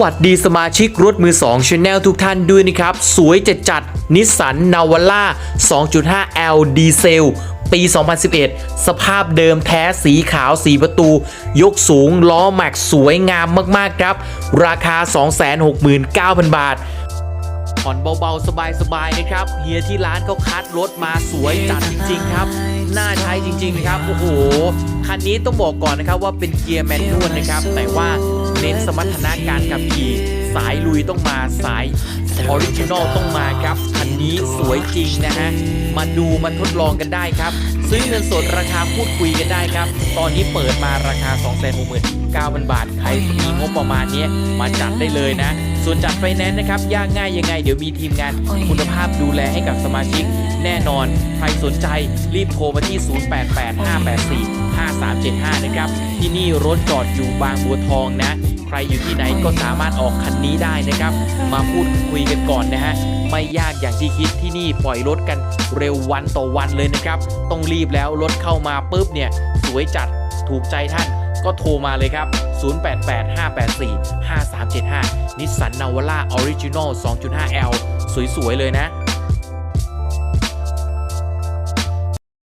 วัสดีสมาชิกรถมือ2 Channel ทุกท่านด้วยนะครับ สวยจัดจัดนิสสันนาวาร่า 2.5L ดีเซลปี 2011 สภาพเดิมแท้สีขาวสีประตู ยกสูง ล้อแม็กสวยงามมาก ๆ ครับ ราคา 269,000 บาทผ่อนเบา ๆ สบาย ๆ นะครับ เฮียที่ร้านเขาคัดรถมาสวยจัดจริง ๆ ครับ น่าใช้จริง ๆ นะครับ โอ้โห คันนี้ต้องบอกก่อนนะครับว่าเป็นเกียร์แมนนวลนะครับ แต่ว่า เน้นสมรรถนะการขับขี่สายลุยต้องมาสายออริจินอลต้องมาครับ คันนี้สวยจริงนะฮะ มาดูมาทดลองกันได้ครับ ซื้อเงินสดราคาพูดคุยกันได้ครับ ตอนนี้เปิดมาราคา 2 6 9 0 0 0 บาท ใครมีงบประมาณนี้มาจัดได้เลยนะ ส่วนจัดไฟแนนซ์นะครับยากง่ายยังไง เดี๋ยวมีทีมงานคุณภาพดูแลให้กับสมาชิก แน่นอน ใครสนใจรีบโทรมาที่ 0885845375 นะครับ ที่นี่รถจอดอยู่บางบัวทองนะ ใครอยู่ที่ไหนก็สามารถออกคันนี้ได้นะครับ มาพูดคุยกันก่อนนะฮะไม่ยากอย่างที่คิดที่นี่ปล่อยรถกันเร็ววันต่อวันเลยนะครับ ต้องรีบแล้วรถเข้ามาปุ๊บเนี่ยสวยจัดถูกใจท่านก็โทรมาเลยครับ 0885845375นิสสันนาวาร่าออริจินอล 2.5L สวยๆ เลยนะ